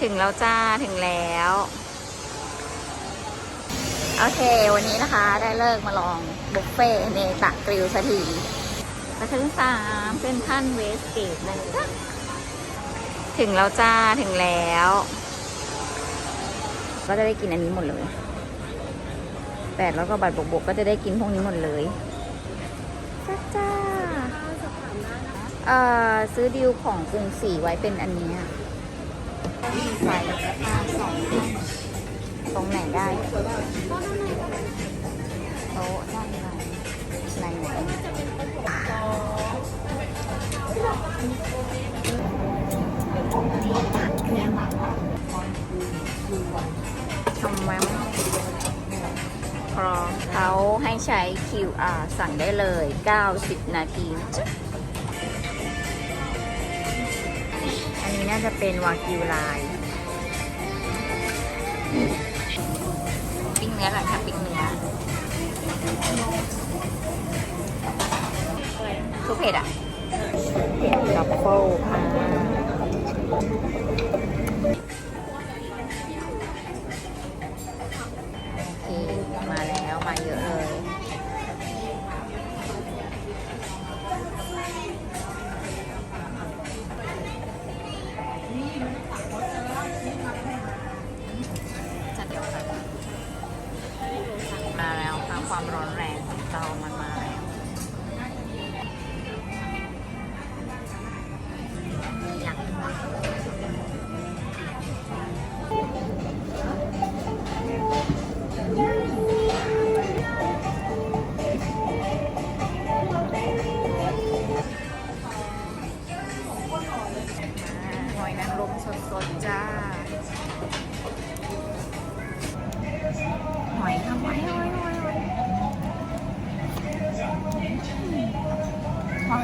ถึงแล้วจ้า ถึงแล้ว โอเค วันนี้นะคะ ได้เลิกมาลองบุฟเฟ่เนตักกริลสักทีกระทึงสามเป็นท่านเวสเกตเลยจ้ะถึงแล้วจ้า ถึงแล้ว ก็จะได้กินอันนี้หมดเลยแปดแล้วก็บัตรบกๆก็จะได้กินพวกนี้หมดเลยจ้าจ้าเอ่อซื้อดิวของกรุงศรีไว้เป็นอันนี้ ยมีไฟผ้าสองตรงไหนได้โต๊ะด้านในไหนไหนทำไมพร้อมเขาให้ใช้ QR สั่งได้เลย 90 นาที นนี้น่าจะเป็นวากิวลายปิ้งเนื้อก่อนค่ะปิ้งเนื้อทุกเผ็ดอะเผ็ดดับเบิลค่ะ อน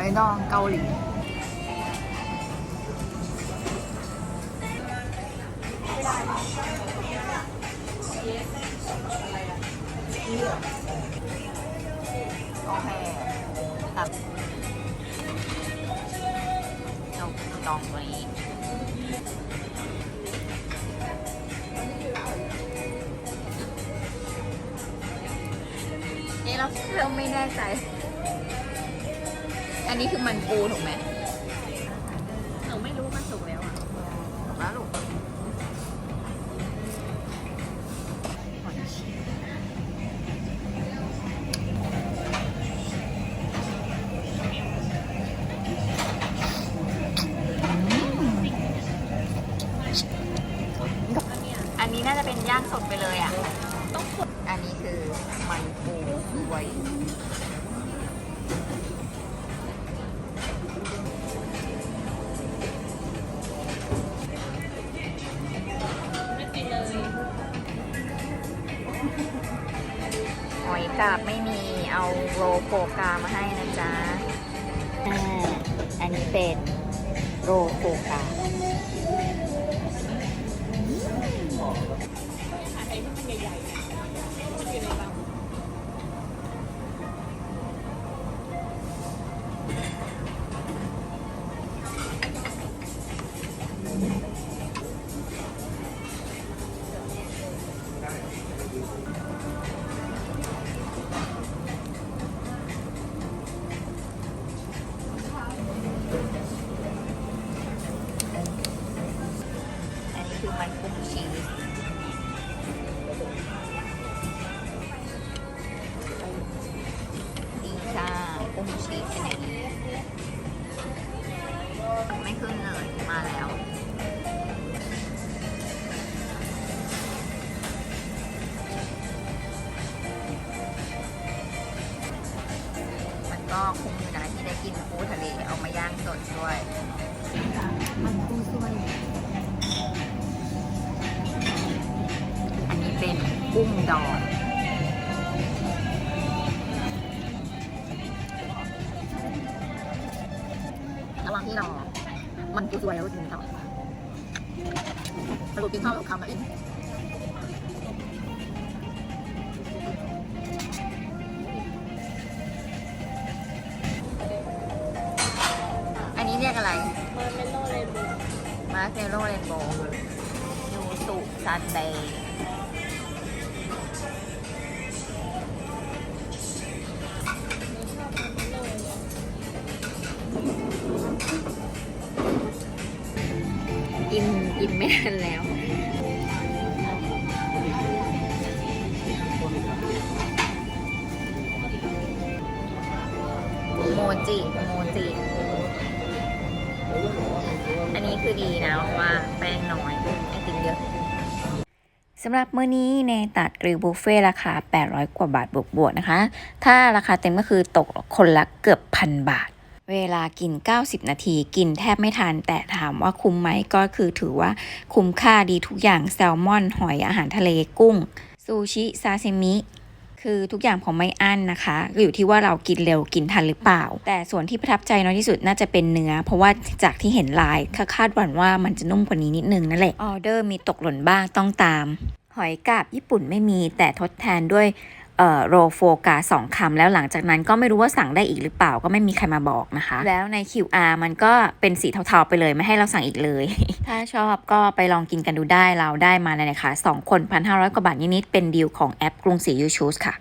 อยดองเกาหลีโอเคครับเราลองตัวนี้นี่เราเริ่มไม่แน่ใจ อันนี้คือมันปูถูกไหมหนูไม่รู้มันสุกแล้วอะถูกแล้วลูกหอยเชลล์อันนี้น่าจะเป็นย่างสดไปเลยอะต้องกดอันนี้คือมันปูไว้ไกับไม่มีเอาโลโฟกามาให้นะจ๊ะอ่าอันนี้เป็นโลโฟกาใหญ่ๆนี่ยมันอยู่ในลำอั กุ้งดองระหว่างที่รอมันปูสวยแล้วก็กินต่อสรุปกินข้าวกับคำแบบนี้อันนี้เรียกอะไรมันเป็นโลเลนโบว์มาร์เมลโล่เรนโบว์ซันเดย์ กินกินไม่ทันแล้ว โมจิโมจิ อันนี้คือดีนะเพราะว่าแป้งน้อยไอติมเยอะสำหรับมื้อนี้ในตัดกริลบุฟเฟ่ราคา 800 กว่าบาทบวกๆนะคะ ถ้าราคาเต็มก็คือตกคนละเกือบพันบาท เวลากิน 90 นาที กินแทบไม่ทัน แต่ถามว่าคุ้มไหมก็คือถือว่าคุ้มค่าดีทุกอย่างแซลมอน หอยอาหารทะเลกุ้ง ซูชิซาซิมิคือทุกอย่างผมไม่อั้นนะคะ อยู่ที่ว่าเรากินเร็วกินทันหรือเปล่า แต่ส่วนที่ประทับใจน้อยที่สุดน่าจะเป็นเนื้อ เพราะว่าจากที่เห็นลายคาดหวังว่ามันจะนุ่มกว่านี้นิดนึงนั่นแหละออเดอร์มีตกหล่นบ้างต้องตาม หอยกาบญี่ปุ่นไม่มีแต่ทดแทนด้วยเอ่อ โรโฟกาสองคำแล้วหลังจากนั้นก็ไม่รู้ว่าสั่งได้อีกหรือเปล่าก็ไม่มีใครมาบอกนะคะ แล้วใน QR มันก็เป็นสีเทาๆไปเลยไม่ให้เราสั่งอีกเลย ถ้าชอบก็ไปลองกินกันดูได้เราได้มาในราคา2คน 1,500 กว่าบาทนิดๆเป็นดีลของแอปกรุงศรียูชูสค่ะ